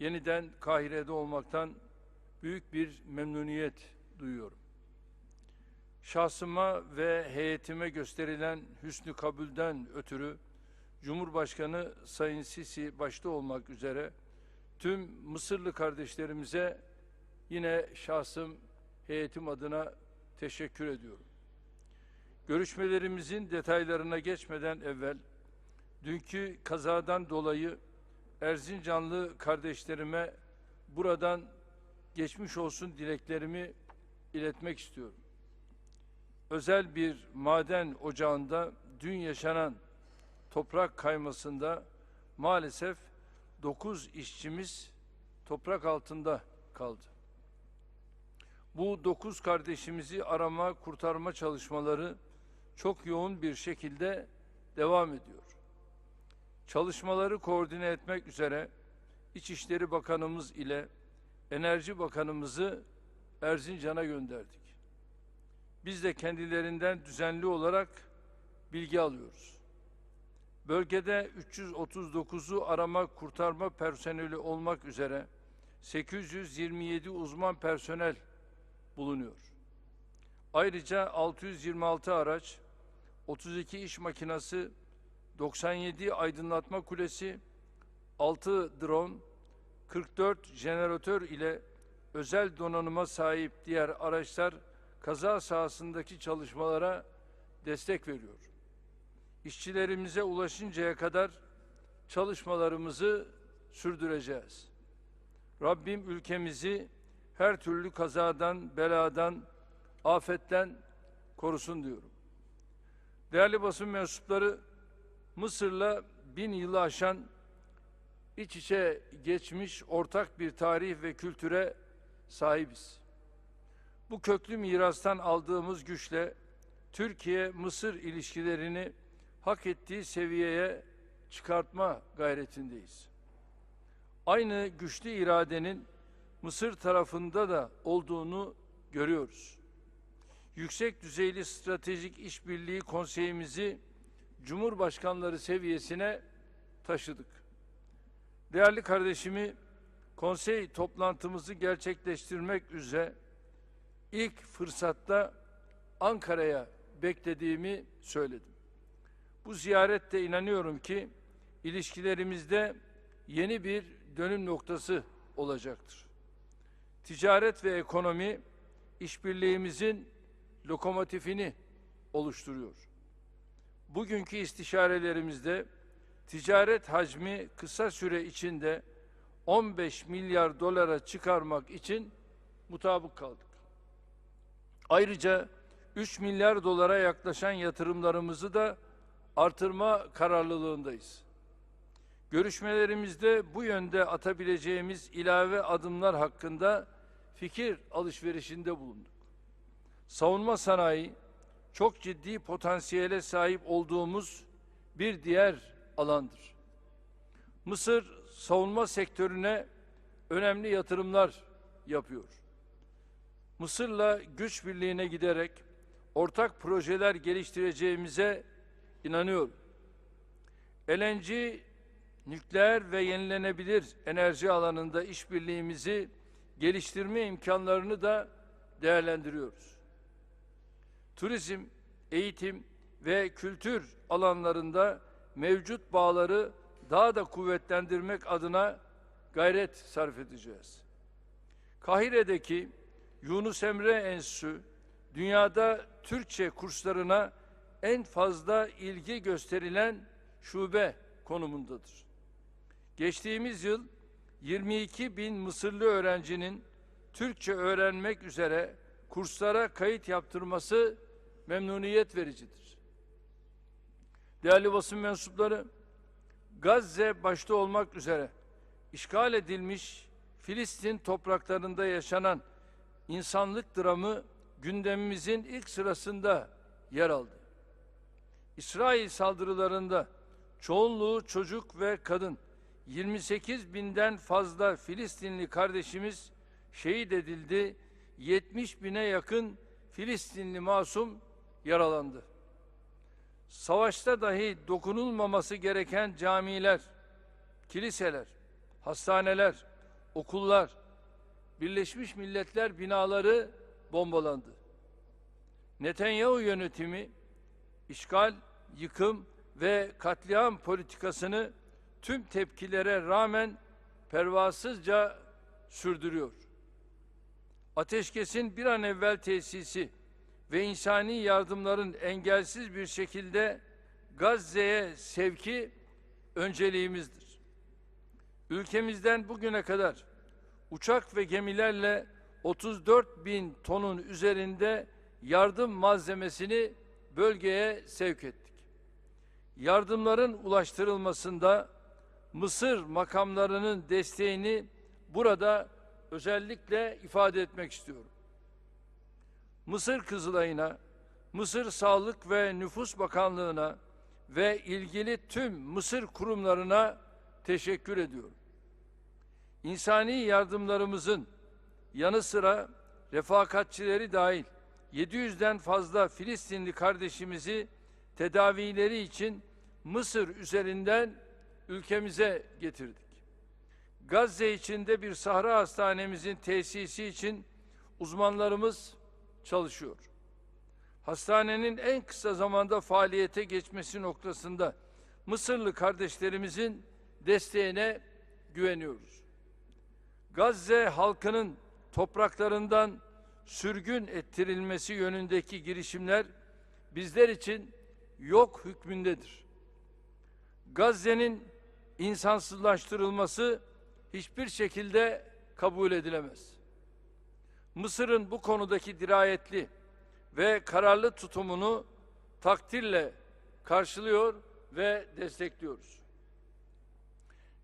yeniden Kahire'de olmaktan büyük bir memnuniyet duyuyorum. Şahsıma ve heyetime gösterilen hüsnü kabulden ötürü Cumhurbaşkanı Sayın Sisi başta olmak üzere tüm Mısırlı kardeşlerimize yine şahsım heyetim adına teşekkür ediyorum. Görüşmelerimizin detaylarına geçmeden evvel dünkü kazadan dolayı Erzincanlı kardeşlerime buradan geçmiş olsun dileklerimi iletmek istiyorum. Özel bir maden ocağında dün yaşanan toprak kaymasında maalesef 9 işçimiz toprak altında kaldı. Bu 9 kardeşimizi arama kurtarma çalışmaları çok yoğun bir şekilde devam ediyor. Çalışmaları koordine etmek üzere İçişleri Bakanımız ile Enerji Bakanımızı Erzincan'a gönderdik. Biz de kendilerinden düzenli olarak bilgi alıyoruz. Bölgede 339'u arama kurtarma personeli olmak üzere 827 uzman personel bulunuyor. Ayrıca 626 araç, 32 iş makinası, 97 aydınlatma kulesi, 6 drone, 44 jeneratör ile özel donanıma sahip diğer araçlar kaza sahasındaki çalışmalara destek veriyor. İşçilerimize ulaşıncaya kadar çalışmalarımızı sürdüreceğiz. Rabbim ülkemizi her türlü kazadan, beladan, afetten korusun diyorum. Değerli basın mensupları, Mısır'la bin yılı aşan iç içe geçmiş ortak bir tarih ve kültüre sahibiz. Bu köklü mirastan aldığımız güçle Türkiye-Mısır ilişkilerini hak ettiği seviyeye çıkartma gayretindeyiz. Aynı güçlü iradenin Mısır tarafında da olduğunu görüyoruz. Yüksek düzeyli stratejik işbirliği konseyimizi Cumhurbaşkanları seviyesine taşıdık. Değerli kardeşimi konsey toplantımızı gerçekleştirmek üzere ilk fırsatta Ankara'ya beklediğimi söyledim. Bu ziyarette inanıyorum ki ilişkilerimizde yeni bir dönüm noktası olacaktır. Ticaret ve ekonomi işbirliğimizin lokomotifini oluşturuyor. Bugünkü istişarelerimizde ticaret hacmi kısa süre içinde 15 milyar dolara çıkarmak için mutabık kaldık. Ayrıca 3 milyar dolara yaklaşan yatırımlarımızı da artırma kararlılığındayız. Görüşmelerimizde bu yönde atabileceğimiz ilave adımlar hakkında fikir alışverişinde bulunduk. Savunma sanayi çok ciddi potansiyele sahip olduğumuz bir diğer alandır. Mısır savunma sektörüne önemli yatırımlar yapıyor. Mısır'la güç birliğine giderek ortak projeler geliştireceğimize inanıyorum. LNG, nükleer ve yenilenebilir enerji alanında işbirliğimizi geliştirme imkanlarını da değerlendiriyoruz. Turizm, eğitim ve kültür alanlarında mevcut bağları daha da kuvvetlendirmek adına gayret sarf edeceğiz. Kahire'deki Yunus Emre Enstitüsü dünyada Türkçe kurslarına en fazla ilgi gösterilen şube konumundadır. Geçtiğimiz yıl 22 bin Mısırlı öğrencinin Türkçe öğrenmek üzere kurslara kayıt yaptırması memnuniyet vericidir. Değerli basın mensupları, Gazze başta olmak üzere işgal edilmiş Filistin topraklarında yaşanan insanlık dramı gündemimizin ilk sırasında yer aldı. İsrail saldırılarında çoğunluğu çocuk ve kadın 28 binden fazla Filistinli kardeşimiz şehit edildi. 70 bine yakın Filistinli masum yaralandı. Savaşta dahi dokunulmaması gereken camiler, kiliseler, hastaneler, okullar, Birleşmiş Milletler binaları bombalandı. Netanyahu yönetimi işgal, yıkım ve katliam politikasını tüm tepkilere rağmen pervasızca sürdürüyor. Ateşkesin bir an evvel tesisi ve insani yardımların engelsiz bir şekilde Gazze'ye sevki önceliğimizdir. Ülkemizden bugüne kadar uçak ve gemilerle 34 bin tonun üzerinde yardım malzemesini bölgeye sevk ettik. Yardımların ulaştırılmasında Mısır makamlarının desteğini burada özellikle ifade etmek istiyorum. Mısır Kızılay'ına, Mısır Sağlık ve Nüfus Bakanlığı'na ve ilgili tüm Mısır kurumlarına teşekkür ediyorum. İnsani yardımlarımızın yanı sıra refakatçileri dahil 700'den fazla Filistinli kardeşimizi tedavileri için Mısır üzerinden ülkemize getirdik. Gazze içinde bir sahra hastanemizin tesisi için uzmanlarımız çalışıyor. Hastanenin en kısa zamanda faaliyete geçmesi noktasında Mısırlı kardeşlerimizin desteğine güveniyoruz. Gazze halkının topraklarından sürgün ettirilmesi yönündeki girişimler bizler için yok hükmündedir. Gazze'nin insansızlaştırılması hiçbir şekilde kabul edilemez. Mısır'ın bu konudaki dirayetli ve kararlı tutumunu takdirle karşılıyor ve destekliyoruz.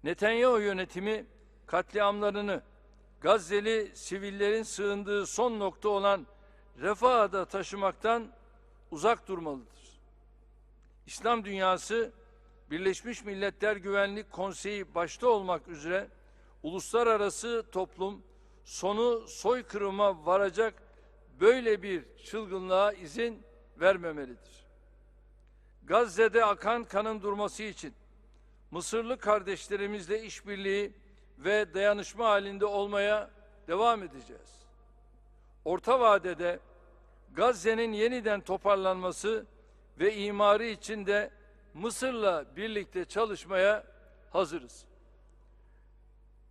Netanyahu yönetimi katliamlarını Gazze'li sivillerin sığındığı son nokta olan Refah'a taşımaktan uzak durmalıdır. İslam dünyası Birleşmiş Milletler Güvenlik Konseyi başta olmak üzere uluslararası toplum sonu soykırıma varacak böyle bir çılgınlığa izin vermemelidir. Gazze'de akan kanın durması için Mısırlı kardeşlerimizle işbirliği ve dayanışma halinde olmaya devam edeceğiz. Orta vadede Gazze'nin yeniden toparlanması ve imarı için de Mısır'la birlikte çalışmaya hazırız.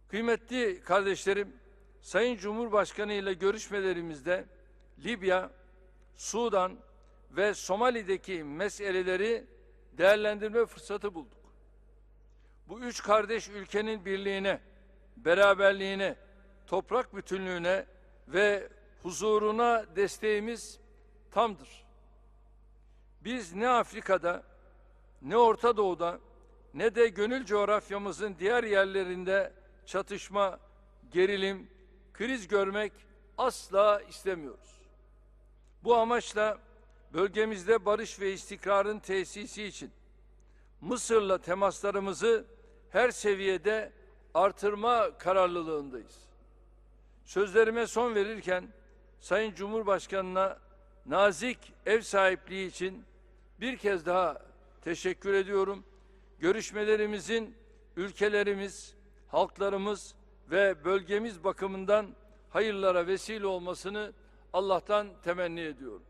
Kıymetli kardeşlerim, Sayın Cumhurbaşkanı ile görüşmelerimizde Libya, Sudan ve Somali'deki meseleleri değerlendirme fırsatı bulduk. Bu üç kardeş ülkenin birliğine, beraberliğine, toprak bütünlüğüne ve huzuruna desteğimiz tamdır. Biz ne Afrika'da, ne Orta Doğu'da, ne de gönül coğrafyamızın diğer yerlerinde çatışma, gerilim, kriz görmek asla istemiyoruz. Bu amaçla bölgemizde barış ve istikrarın tesisi için Mısır'la temaslarımızı her seviyede artırma kararlılığındayız. Sözlerime son verirken Sayın Cumhurbaşkanı'na nazik ev sahipliği için bir kez daha teşekkür ediyorum. Görüşmelerimizin ülkelerimiz, halklarımız ve bölgemiz bakımından hayırlara vesile olmasını Allah'tan temenni ediyorum.